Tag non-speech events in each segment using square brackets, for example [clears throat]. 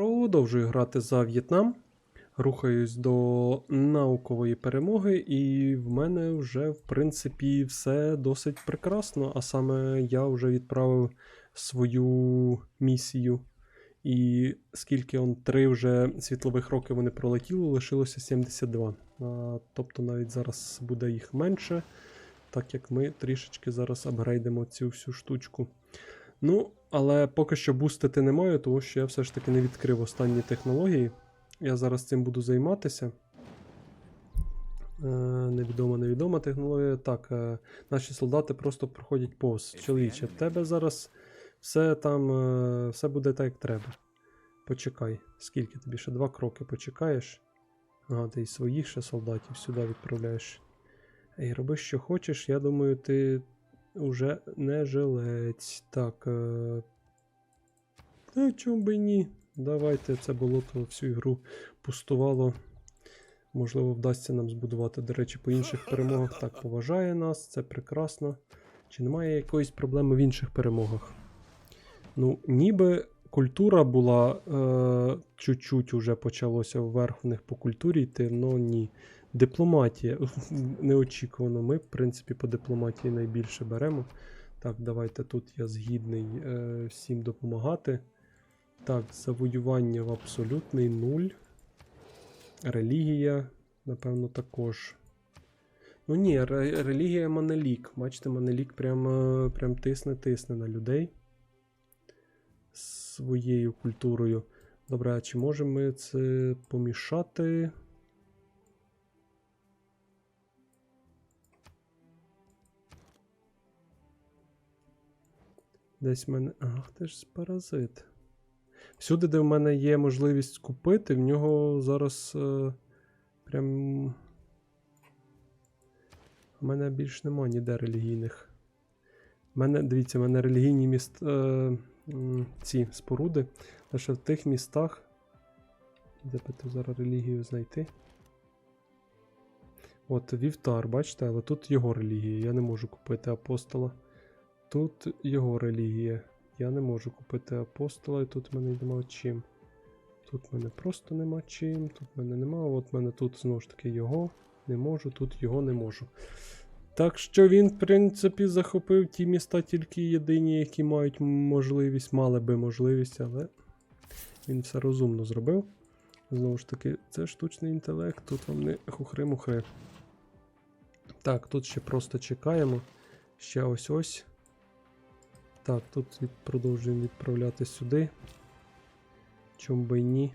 Продовжую грати за В'єтнам. Рухаюсь до наукової перемоги, і в мене вже, в принципі, все досить прекрасно. А саме я вже відправив свою місію. І скільки он три вже світлових роки вони пролетіли, лишилося 72. А, тобто навіть зараз буде їх менше, так як ми трішечки зараз апгрейдимо цю всю штучку. Ну, але поки що бустити не маю, тому що я все ж таки не відкрив останні технології. Я зараз цим буду займатися. Е, невідома, невідома технологія. Так, е, наші солдати просто проходять повз. Чоловіче, в тебе зараз все там, е, все буде так, як треба. Почекай. Скільки тобі ще два кроки почекаєш? Ага, ти і своїх ще солдатів сюди відправляєш. Ей, роби, що хочеш, я думаю, ти уже не жилець. Так. Е... Та чому би ні? Давайте це болото всю ігру пустувало. Можливо, вдасться нам збудувати, до речі, по інших перемогах. Так, поважає нас, це прекрасно. Чи немає якоїсь проблеми в інших перемогах? Ну, ніби культура була е, чуть-чуть уже почалося вверх в них по культурі йти, але ні. Дипломатія. [laughs] Неочікувано. Ми, в принципі, по дипломатії найбільше беремо. Так, давайте тут я згідний е, всім допомагати. Так, завоювання в абсолютний нуль. Релігія, напевно, також. Ну ні, ре- релігія Манелік. Бачите, Манелік прям, е, прям тисне-тисне на людей своєю культурою. Добре, а чи можемо ми це помішати? Десь в мене. Ах, ти ж паразит. Всюди, де в мене є можливість купити, в нього зараз е, прям. У мене більш нема ніде релігійних. У мене, дивіться, в мене релігійні міст, е, ці споруди. Лише в тих містах. Де би зараз релігію знайти? От вівтар, бачите, але тут його релігія. Я не можу купити апостола. Тут його релігія. Я не можу купити апостола, і тут в мене нема чим. Тут в мене просто нема чим, тут в мене нема. От в мене тут знову ж таки його не можу, тут його не можу. Так що він, в принципі, захопив ті міста тільки єдині, які мають можливість, мали би можливість, але він все розумно зробив. Знову ж таки, це штучний інтелект, тут вам не хухри-мухри. Так, тут ще просто чекаємо. Ще ось ось. Так, тут від, продовжуємо відправляти сюди. Чом би ні.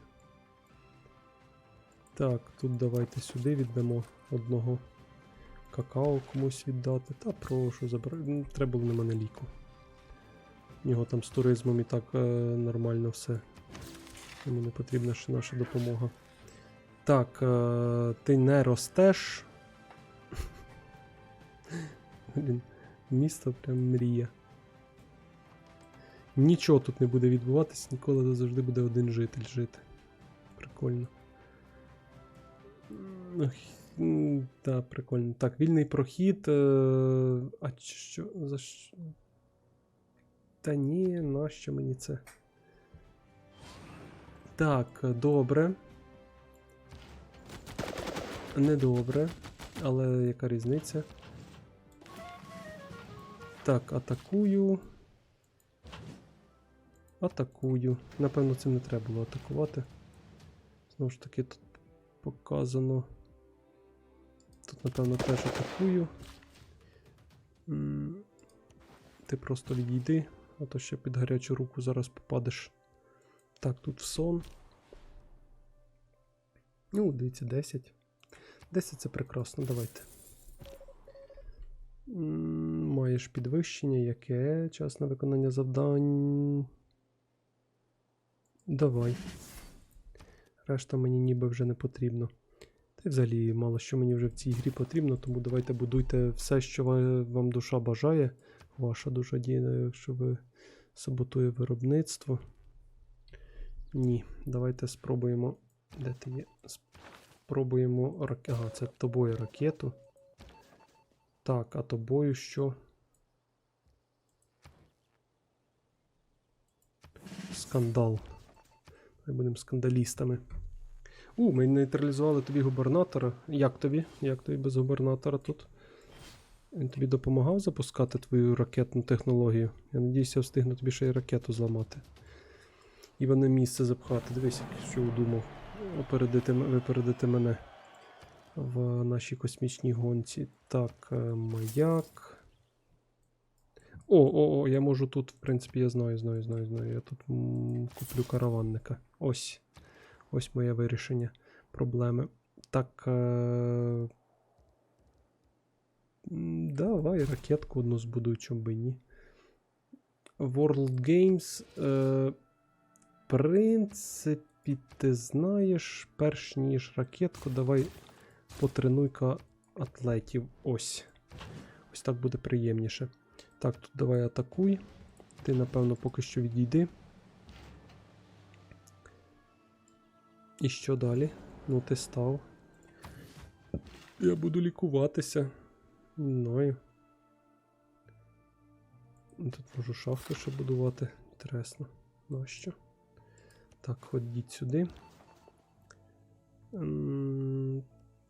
Так, тут давайте сюди віддамо одного какао комусь віддати. Та прошу, забирай. Ну, Треба було на мене ліку. У нього там з туризмом і так е, нормально все. Йому не потрібна ще наша допомога. Так, е, ти не ростеш. [laughs] Блін, місто прям мрія. Нічого тут не буде відбуватись, ніколи завжди буде один житель жити. Прикольно. Ох, прикольно. Так, вільний прохід. Е... А що за що? Та ні, нащо мені це? Так, добре. Недобре. Але яка різниця? Так, атакую. Атакую. Напевно, цим не треба було атакувати. Знову ж таки, тут показано. Тут, напевно, теж атакую. Ти просто відійди, а то ще під гарячу руку зараз попадеш. Так, тут в сон. Ну, дивіться, 10. 10 це прекрасно, давайте. Маєш підвищення, яке? Час на виконання завдань. Давай. Решта мені ніби вже не потрібно. Та й взагалі мало що мені вже в цій грі потрібно, тому давайте будуйте все, що вам душа бажає. Ваша душа діє, якщо ви саботує виробництво. Ні, давайте спробуємо. Де ти є? Спробуємо рак... Ага, це тобою ракету. Так, а тобою що? Скандал. Ми будемо скандалістами. У, ми нейтралізували тобі губернатора. Як тобі? Як тобі без губернатора тут? Він тобі допомагав запускати твою ракетну технологію. Я надіюся, я встигну тобі ще й ракету зламати. І в місце запхати. Дивись, що удумав. Опередити, випередити мене в нашій космічній гонці. Так, е, маяк. О, о, о, я можу тут, в принципі, я знаю, знаю, знаю, знаю. Я тут м, куплю караванника. Ось. Ось моє вирішення проблеми. Так. Е... Давай ракетку одну збудую, чому би ні. World Games. Е... В принципі, ти знаєш, перш ніж ракетку, давай потренуй-ка атлетів. Ось. Ось так буде приємніше. Так, тут давай атакуй. Ти, напевно, поки що відійди. І що далі? Ну, ти став. Я буду лікуватися. Мною. Тут можу шахту ще будувати. Інтересно. Нащо? Так, ходіть сюди.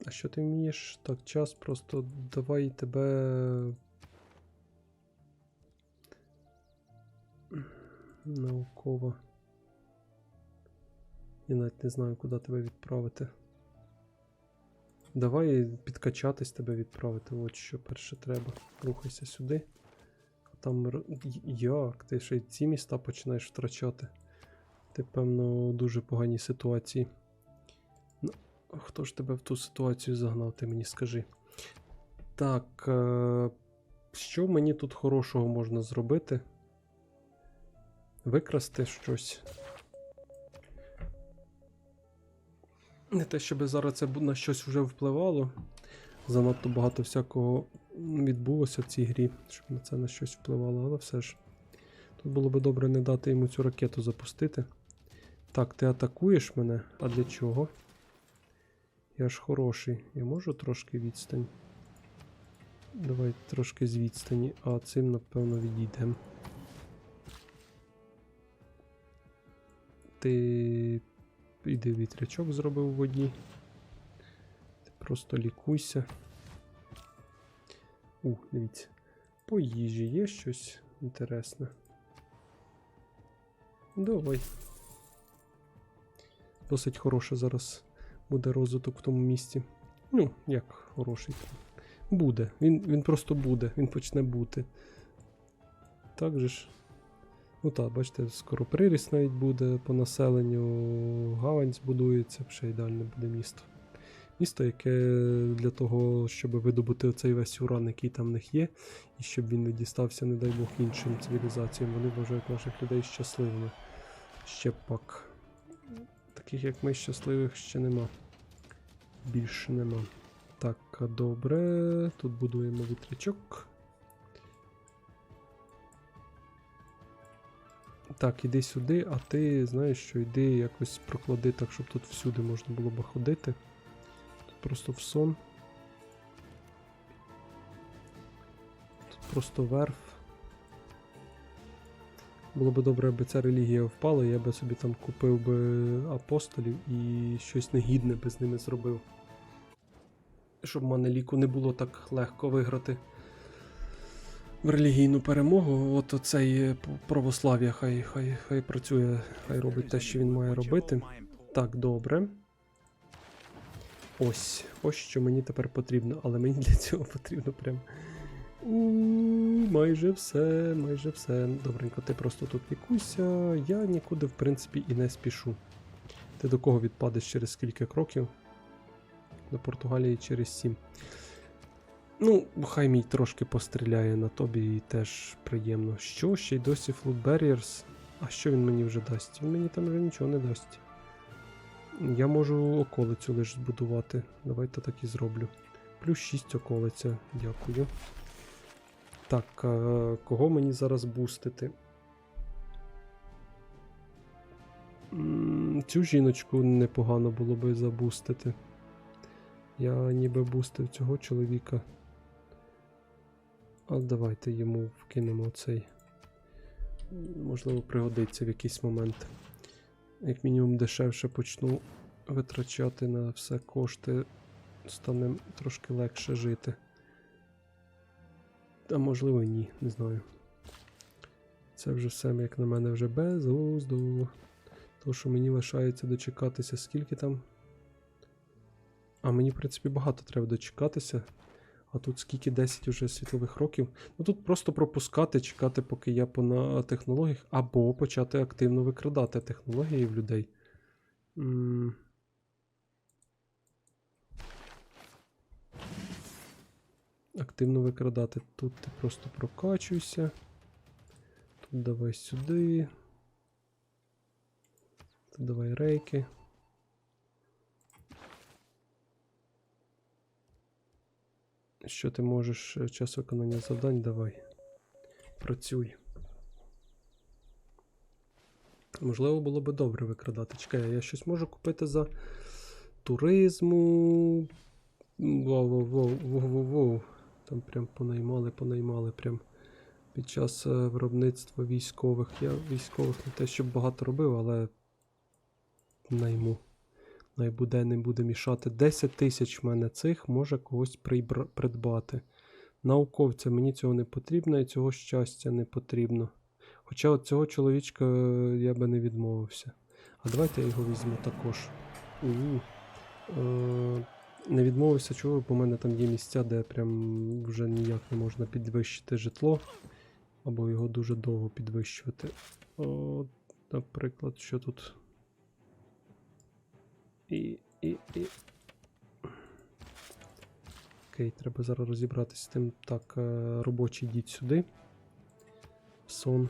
А що ти вмієш? Так, час просто давай тебе. Наукова. Я навіть не знаю, куди тебе відправити. Давай підкачатись тебе відправити. От що перше треба. Рухайся сюди. А Там. Як? Ти ще й ці міста починаєш втрачати. Ти, певно, у дуже поганій ситуації. Ну, хто ж тебе в ту ситуацію загнав, ти мені скажи. Так. Е- що мені тут хорошого можна зробити? Викрасти щось. Не те, щоб зараз це на щось вже впливало. Занадто багато всякого відбулося в цій грі, щоб на це на щось впливало, але все ж. Тут було би добре не дати йому цю ракету запустити. Так, ти атакуєш мене? А для чого? Я ж хороший. Я можу трошки відстань? Давай трошки з відстані, а цим, напевно, відійдемо. Ти іди вітрячок зробив в воді. Ти просто лікуйся. У, дивіться. По їжі є щось інтересне. Давай. Досить хороше зараз буде розвиток в тому місці. Ну, як хороший. Буде. Він, він просто буде, він почне бути. Так же ж. Ну так, бачите, скоро приріст навіть буде по населенню, гавань збудується, ще ідеальне буде місто. Місто, яке для того, щоб видобути цей весь уран, який там в них є, і щоб він не дістався, не дай Бог, іншим цивілізаціям. Вони вважають наших людей щасливими. Ще пак. Таких як ми щасливих ще нема. Більше нема. Так, добре. Тут будуємо вітрячок. Так, іди сюди, а ти знаєш, що йди якось проклади так, щоб тут всюди можна було би ходити. Тут просто в сон. Тут просто верф. Було би добре, аби ця релігія впала, я би собі там купив би апостолів і щось негідне би з ними зробив. Щоб Манеліку не було так легко виграти в релігійну перемогу. От оцей е, православ'я хай, хай, хай працює, хай робить те, що він має робити. Так, добре. Ось, ось що мені тепер потрібно, але мені для цього потрібно прям. У, майже все, майже все. Добренько, ти просто тут лікуйся. Я нікуди, в принципі, і не спішу. Ти до кого відпадеш через скільки кроків? До Португалії через 7. Ну, хай мій трошки постріляє на тобі і теж приємно. Що, ще й досі Flood Barriers? А що він мені вже дасть? Він мені там вже нічого не дасть. Я можу околицю лише збудувати. Давайте так і зроблю. Плюс 6 околиця, дякую. Так, а, кого мені зараз бустити? Цю жіночку непогано було би забустити. Я ніби бустив цього чоловіка. А давайте йому вкинемо цей. Можливо, пригодиться в якийсь момент. як мінімум дешевше почну витрачати на все кошти, стане трошки легше жити. А можливо ні, не знаю. Це вже все, як на мене, вже безглуздо. То, що мені лишається дочекатися, скільки там. А мені, в принципі, багато треба дочекатися. А тут скільки 10 уже світлових років. Ну тут просто пропускати, чекати, поки я по технологіях, або почати активно викрадати технології в людей. М. Активно викрадати. Тут ти просто прокачуйся. Тут давай сюди. Тут давай рейки. Що ти можеш? Е, Час виконання завдань давай. Працюй. Можливо, було би добре викрадати. Чекай, я щось можу купити за туризму. Воу-воу-воу-воу-воу. Там прям понаймали, понаймали прям під час е, виробництва військових. Я військових не те, щоб багато робив, але найму. Найбуде не буде мішати. 10 тисяч в мене цих може когось прибра- придбати. Науковця мені цього не потрібно і цього щастя не потрібно. Хоча от цього чоловічка е, я би не відмовився. А давайте я його візьму також. У-у. Е, не відмовився чого, бо в мене там є місця, де прям вже ніяк не можна підвищити житло. Або його дуже довго підвищувати. От, наприклад, що тут. І, і, і. Окей, треба зараз розібратися з тим. Так, е, робочий йдіть сюди. Сон.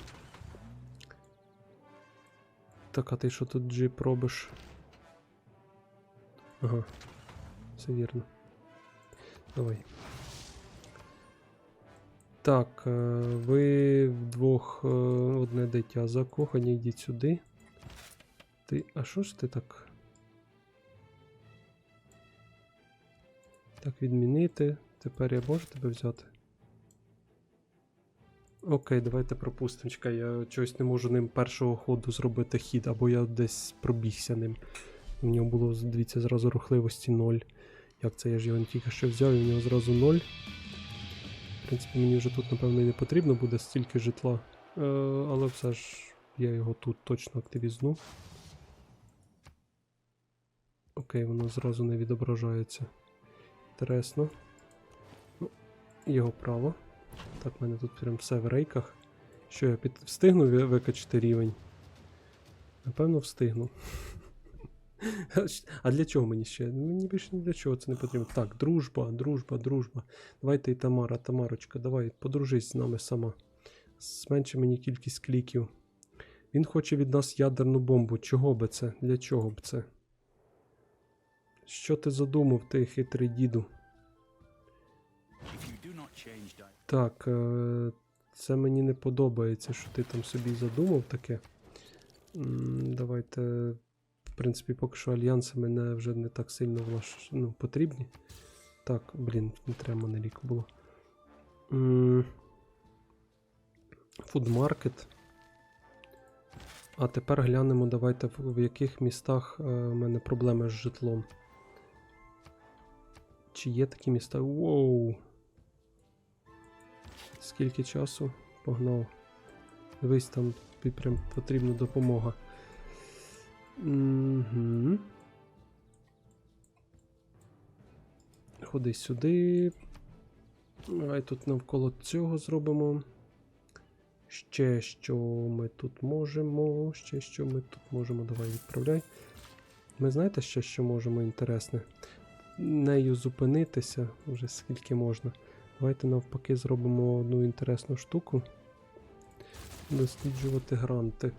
Так, а ти що тут джип робиш? Ага. Все вірно. Давай. Так, е, ви вдвох е, одне дитя закохані, йдіть сюди. Ти. А що ж ти так? Так, відмінити. Тепер я можу тебе взяти? Окей, давайте пропустимо. Чекай, я чогось не можу ним першого ходу зробити хід, або я десь пробігся ним. У нього було, дивіться, зразу рухливості 0. Як це я ж його тільки що взяв, і в нього зразу 0. В принципі, мені вже тут, напевно, і не потрібно буде стільки житла. Е, але все ж я його тут точно активізну. Окей, воно зразу не відображається. Інтересно. Ну, його право. Так, в мене тут прям все в рейках. Що я під... встигну ви- викачати рівень? Напевно, встигну. [laughs] А для чого мені ще? Мені більше ні для чого це не потрібно. Так, дружба, дружба, дружба. Давайте і Тамара, Тамарочка, давай, подружись з нами сама. Зменши мені кількість кліків. Він хоче від нас ядерну бомбу. Чого би це? Для чого б це? Що ти задумав, ти хитрий діду? Так, е, це мені не подобається, що ти там собі задумав таке. Давайте, в принципі, поки що альянси мене вже не так сильно влаш... ну, потрібні. Так, блін, не треба мене лік було. Фудмаркет. А тепер глянемо, давайте, в, в яких містах е, в мене проблеми з житлом. Чи є такі міста? Воу! Скільки часу? Погнав. Дивись, там прям потрібна допомога. Угу. Ходи сюди. Давай тут навколо цього зробимо. Ще що ми тут можемо. Ще що ми тут можемо. Давай відправляй. Ми знаєте ще, що можемо інтересне? Нею зупинитися вже скільки можна. Давайте навпаки зробимо одну інтересну штуку. Досліджувати гранти.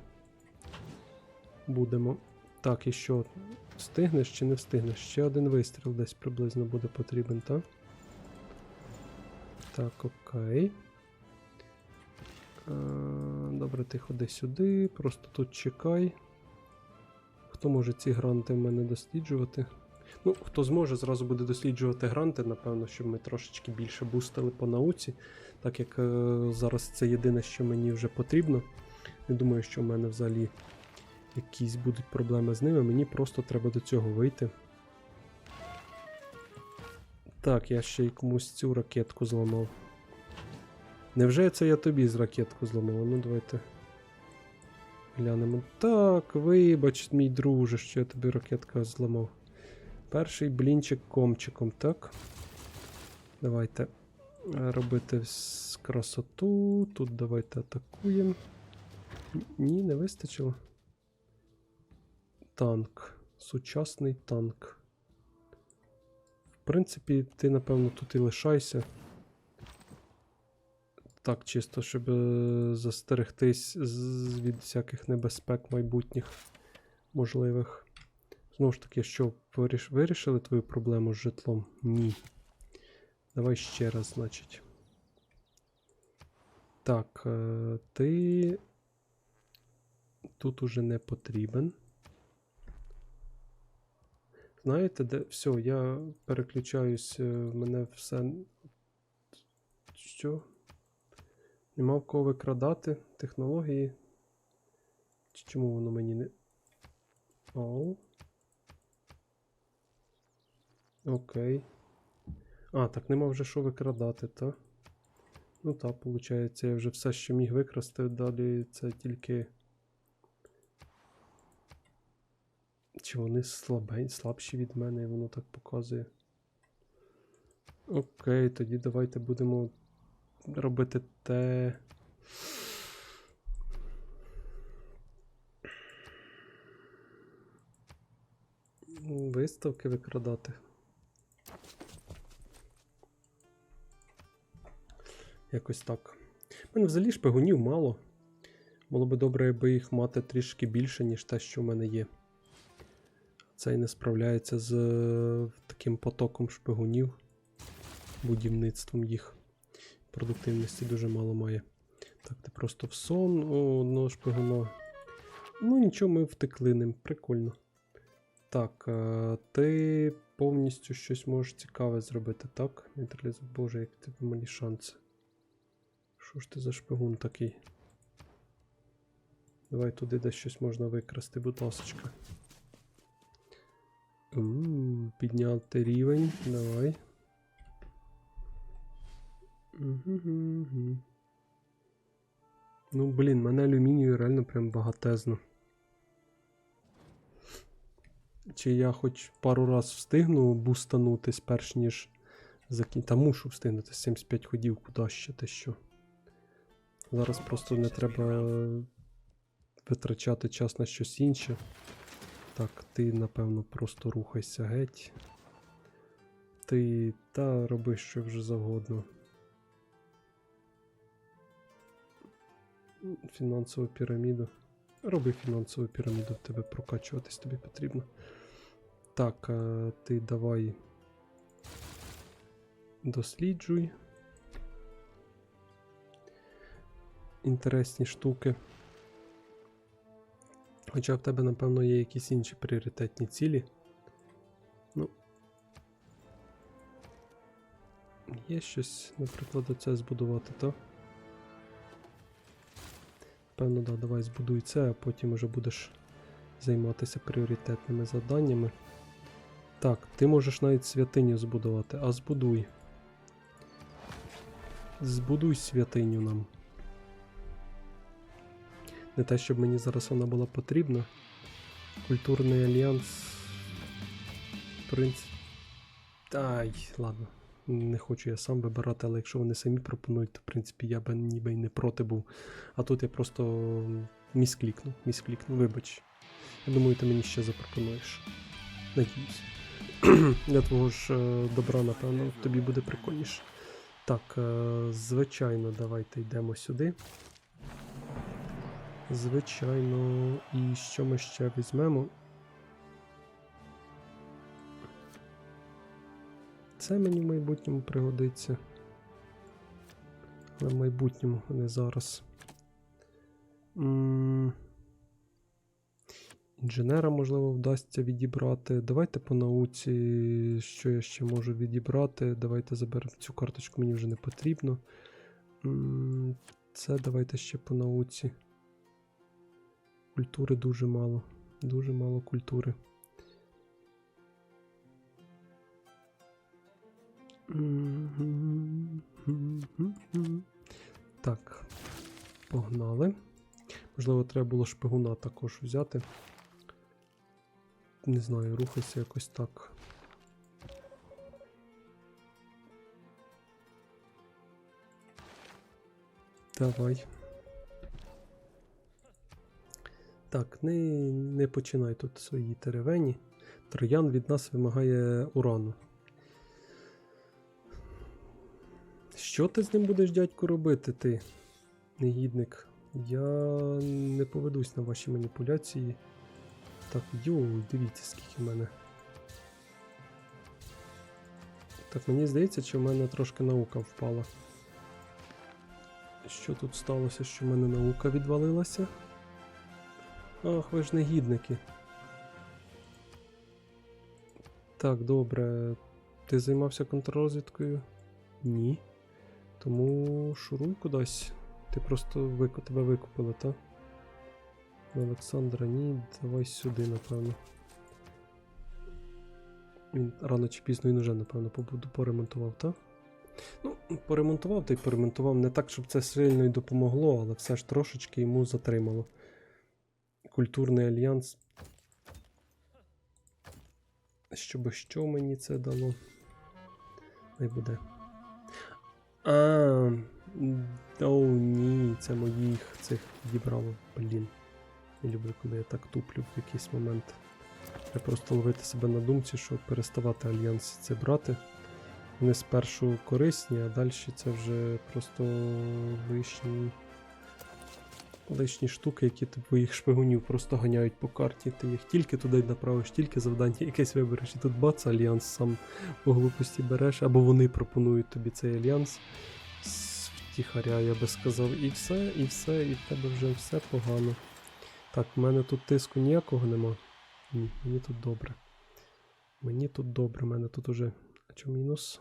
Будемо. Так, і що? Встигнеш чи не встигнеш? Ще один вистріл десь приблизно буде потрібен, так? Так, окей. Добре, ти ходи сюди, просто тут чекай. Хто може ці гранти в мене досліджувати? Ну, хто зможе, зразу буде досліджувати гранти, напевно, щоб ми трошечки більше бустили по науці, так як е, зараз це єдине, що мені вже потрібно. Не думаю, що в мене взагалі якісь будуть проблеми з ними. Мені просто треба до цього вийти. Так, я ще й комусь цю ракетку зламав. Невже це я тобі з ракетку зламав? Ну, давайте. Глянемо. Так, вибач, мій друже, що я тобі ракетка зламав. Перший блінчик комчиком, так? Давайте е, робити красоту. Тут давайте атакуємо. Ні, не вистачило. Танк. Сучасний танк. В принципі, ти, напевно, тут і лишайся. Так, чисто, щоб е, застерегтись від всяких небезпек майбутніх можливих. Знову ж таки, що вирішили твою проблему з житлом? Ні. Давай ще раз, значить. Так, е, ти тут уже не потрібен. Знаєте, де. Все, я переключаюсь, е, в мене все. Що? Нема в кого викрадати технології. Чому воно мені не. Оу. Окей. А, так нема вже що викрадати, та? Ну так, виходить, я вже все, що міг викрасти, далі це тільки. Чи вони слабень, слабші від мене, і воно так показує. Окей, тоді давайте будемо робити те. Виставки викрадати. Якось так. У мене взагалі шпигунів мало. Було би добре, якби їх мати трішки більше, ніж те, що в мене є. Цей не справляється з е, таким потоком шпигунів, будівництвом їх. Продуктивності дуже мало має. Так, ти просто в сон у одного шпигуна. Ну, нічого, ми втекли ним. Прикольно. Так, е, ти повністю щось можеш цікаве зробити, так? Нейтралізу... Боже, як тебе малі шанси. Що ж ти за шпигун такий? Давай туди десь щось можна викрасти, будь ласочка. Підняти рівень. Давай. Ну, блін, мене алюмінію реально прям багатезно. Чи я хоч пару раз встигну бустанутись, перш ніж закін... Та мушу встигнути 75 ходів, куди ще те що. Зараз просто не треба витрачати час на щось інше. Так, ти, напевно, просто рухайся геть. Ти та роби що вже завгодно. Фінансову піраміду. Роби фінансову піраміду, тебе прокачуватись тобі потрібно. Так, ти давай досліджуй. Інтересні штуки. Хоча в тебе, напевно, є якісь інші пріоритетні цілі. Ну. Є щось, наприклад, оце збудувати, то? Певно, да, давай збудуй це, а потім уже будеш займатися пріоритетними завданнями. Так, ти можеш навіть святиню збудувати, а збудуй. Збудуй святиню нам. Не те, щоб мені зараз вона була потрібна. Культурний альянс. В принципі. Ай, ладно. Не хочу я сам вибирати, але якщо вони самі пропонують, то в принципі я би ніби й не проти був. А тут я просто місклікнув, місклікнув, вибач. Я думаю, ти мені ще запропонуєш. Надіюсь. [clears throat] Для твого ж е, добра, напевно, тобі буде прикольніше. Так, е, звичайно, давайте йдемо сюди. Звичайно, і що ми ще візьмемо? Це мені в майбутньому пригодиться. Але в майбутньому, а не зараз. Інженера, можливо, вдасться відібрати. Давайте по науці, що я ще можу відібрати. Давайте заберемо цю карточку, мені вже не потрібно. Це давайте ще по науці. Культури дуже мало. Дуже мало культури. Так. Погнали. Можливо, треба було шпигуна також взяти. Не знаю, рухайся якось так. Давай. Так, не, не починай тут свої теревені. Троян від нас вимагає урану. Що ти з ним будеш, дядьку, робити, ти, негідник? Я не поведусь на ваші маніпуляції. Так, йоу, дивіться, скільки в мене. Так, мені здається, що в мене трошки наука впала. Що тут сталося, що в мене наука відвалилася? Ах, ви ж негідники. Так, добре. Ти займався контррозвідкою? Ні. Тому шуруй кудись. Ти просто вику... тебе викупили, та? Олександра, ні, давай сюди, напевно. Він рано чи пізно він уже, напевно, поремонтував, та? Ну, поремонтував та й поремонтував не так, щоб це сильно й допомогло, але все ж трошечки йому затримало. Культурний альянс. Щоб що мені це дало? Не буде. А, о, ні, це моїх цих відібрало. Блін. Я люблю, коли я так туплю в якийсь момент. Я просто ловити себе на думці, що переставати альянс це брати. Вони спершу корисні, а далі це вже просто лишні. Лишні штуки, які твоїх шпигунів просто ганяють по карті. Ти їх тільки туди направиш, тільки завдання якесь вибереш, і тут бац, альянс сам по глупості береш, або вони пропонують тобі цей альянс. З втіхаря, я би сказав, і все, і все, і в тебе вже все погано. Так, в мене тут тиску ніякого нема. Ні, мені тут добре. Мені тут добре, в мене тут уже. А чо мінус?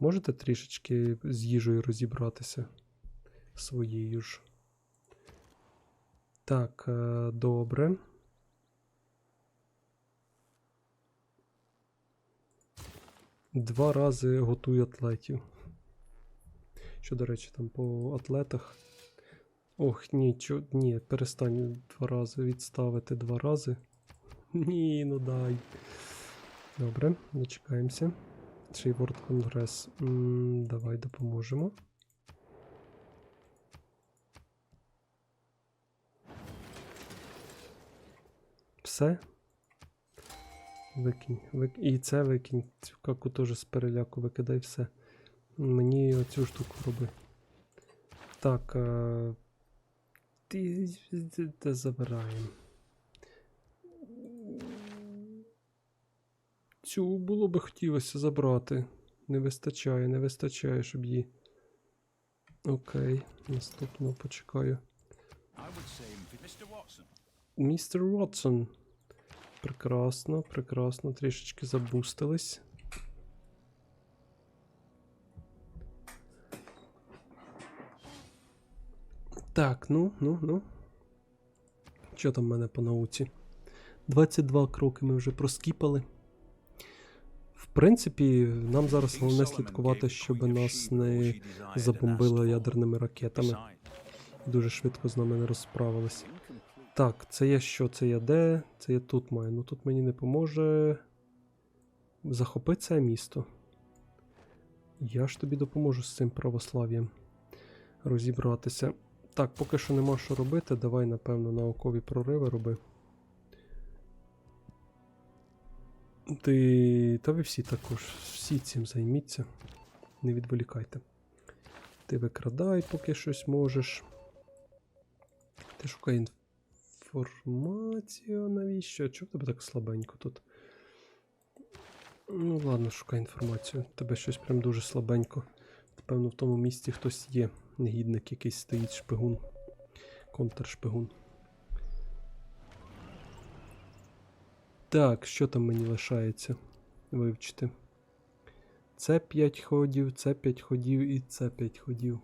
Можете трішечки з їжею розібратися? Своєю ж. Так, е, добре. Два рази готуй атлетів. Що, до речі, там по атлетах. Ох, ні, чо, ні, перестань два рази відставити два рази. Ні, ну дай. Добре, дочекаємося. Й World Congress. М, давай допоможемо. Все. Викинь, вик... І це викинь. Цю каку теж з переляку викидай все. Мені оцю штуку роби. Так. А... Ти те забираємо. Цю було би хотілося забрати. Не вистачає, не вистачає, щоб її. Окей, наступно почекаю. Містер Вотсон. Прекрасно, прекрасно. Трішечки забустились. Так, ну, ну, ну. Що там в мене по науці? 22 кроки ми вже проскіпали. В принципі, нам зараз головне слідкувати, щоб нас не забомбили ядерними ракетами. Дуже швидко з нами не розправились. Так, це я що? Це я де? Це я тут маю. Ну тут мені не поможе. Захопи це місто. Я ж тобі допоможу з цим православ'ям розібратися. Так, поки що нема що робити. Давай, напевно, наукові прориви роби. Ти. Та ви всі також. Всі цим займіться. Не відволікайте. Ти викрадай, поки щось можеш. Ти шукай інформацію, навіщо? Чого в тебе так слабенько тут? Ну, ладно, шукай інформацію. Тебе щось прям дуже слабенько. Напевно, в тому місці хтось є. Негідник якийсь стоїть шпигун. Контршпигун. Так, що там мені лишається вивчити? Це 5 ходів, це 5 ходів і це 5 ходів.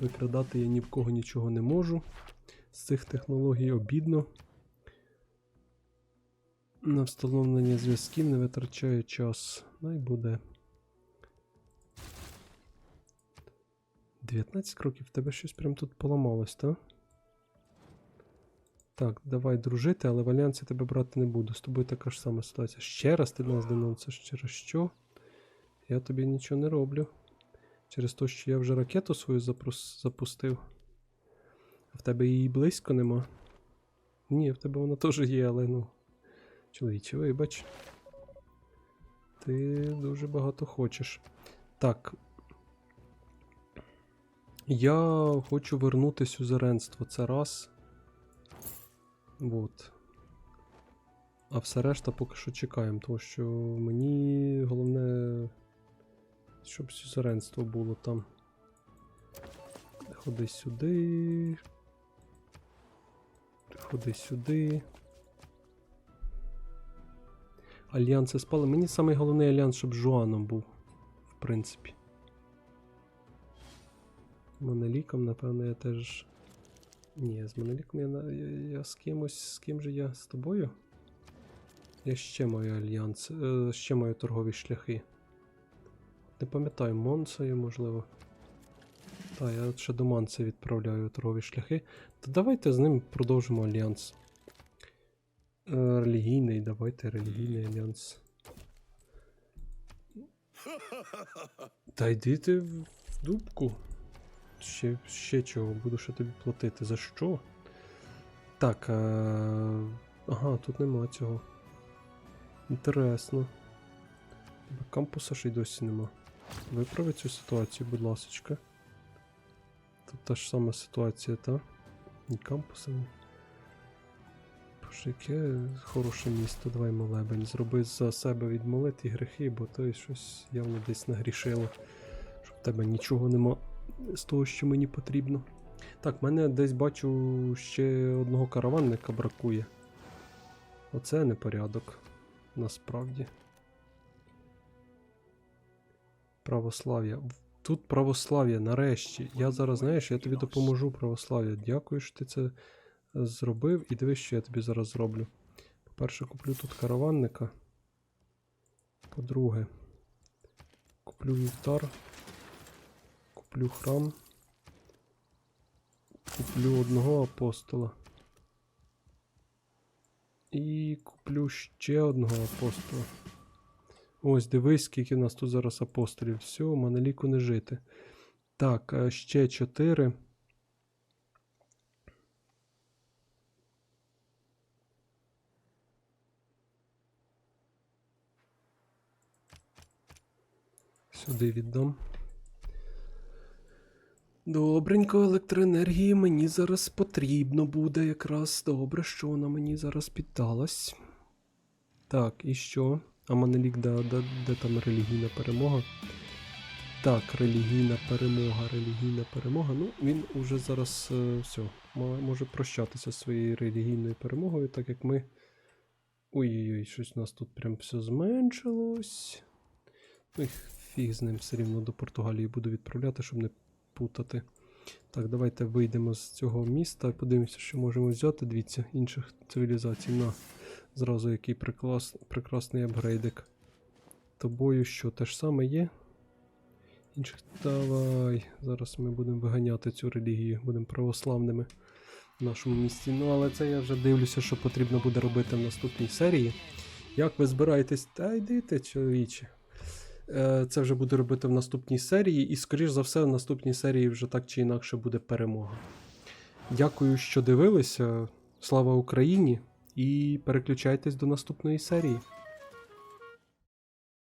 Викрадати я ні в кого нічого не можу. З цих технологій обідно. На встановлення зв'язків не витрачає час. Най буде. 19 кроків, тебе щось прям тут поламалось, так? Так, давай дружити, але в альянсі тебе брати не буду. З тобою така ж сама ситуація. Ще раз ти нас денонсиш, через що? Я тобі нічого не роблю. Через те, що я вже ракету свою запрос- запустив. А в тебе її близько нема. Ні, в тебе вона теж є, але ну. Чоловіче, вибач. Ти дуже багато хочеш. Так. Я хочу вернути сюзеренство. Це раз. Вот. А все решта поки що чекаємо, тому що мені головне, щоб сюзеренство було там. Ходи сюди. Ходи сюди. Альянси спали. Мені самий головний альянс, щоб Жуаном був, в принципі. Моноліком, напевно, я теж. Ні, з Моноліком я, я, я з кимось. З ким же я? З тобою? Я ще маю альянс. Е, ще маю торгові шляхи. Не пам'ятаю, Монцею, можливо. Так, я ще до Манця відправляю торгові шляхи. То давайте з ним продовжимо альянс. Е, релігійний, давайте релігійний альянс. Та йди ти в дубку. Ще, ще чого, буду ще тобі платити. За що? Так. Е... Ага, тут нема цього. Інтересно. Кампуса ж й досі нема. Виправи цю ситуацію, будь ласочка. Тут та ж сама ситуація, та? Ні кампуса. Боже, яке хороше місто, давай молебень. Зроби за себе відмолити грехи, бо то щось явно десь нагрішило. Що в тебе нічого нема з того, що мені потрібно. Так, мене десь бачу ще одного караванника бракує. Оце непорядок. Насправді. Православ'я. Тут православ'я, нарешті. Я зараз, знаєш, я тобі допоможу православ'я. Дякую, що ти це е, зробив. І дивись, що я тобі зараз зроблю. По-перше, куплю тут караванника. По-друге, куплю вівтар. Куплю храм. Куплю одного апостола. І куплю ще одного апостола. Ось, дивись, скільки в нас тут зараз апостолів. Все, моноліку не жити. Так, ще 4. Сюди віддам. Добренько, електроенергії мені зараз потрібно буде якраз. Добре, що вона мені зараз піддалась. Так, і що? А Монолік, да, да, де там релігійна перемога? Так, релігійна перемога, релігійна перемога. Ну, він уже зараз е, все, може прощатися зі своєю релігійною перемогою, так як ми. Ой-ой-ой, щось у нас тут прям все зменшилось. Ну, фіг з ним все рівно до Португалії буду відправляти, щоб не путати. Так, давайте вийдемо з цього міста. Подивимося, що можемо взяти. Дивіться, інших цивілізацій. На, зразу який приклас, прекрасний апгрейдик. Тобою що, те ж саме є? Інших. Давай. Зараз ми будемо виганяти цю релігію, будемо православними в нашому місті. Ну, але це я вже дивлюся, що потрібно буде робити в наступній серії. Як ви збираєтесь? Та йдите, чоловіче. Е, Це вже буду робити в наступній серії, і, скоріш за все, в наступній серії вже так чи інакше буде перемога. Дякую, що дивилися. Слава Україні! І переключайтесь до наступної серії.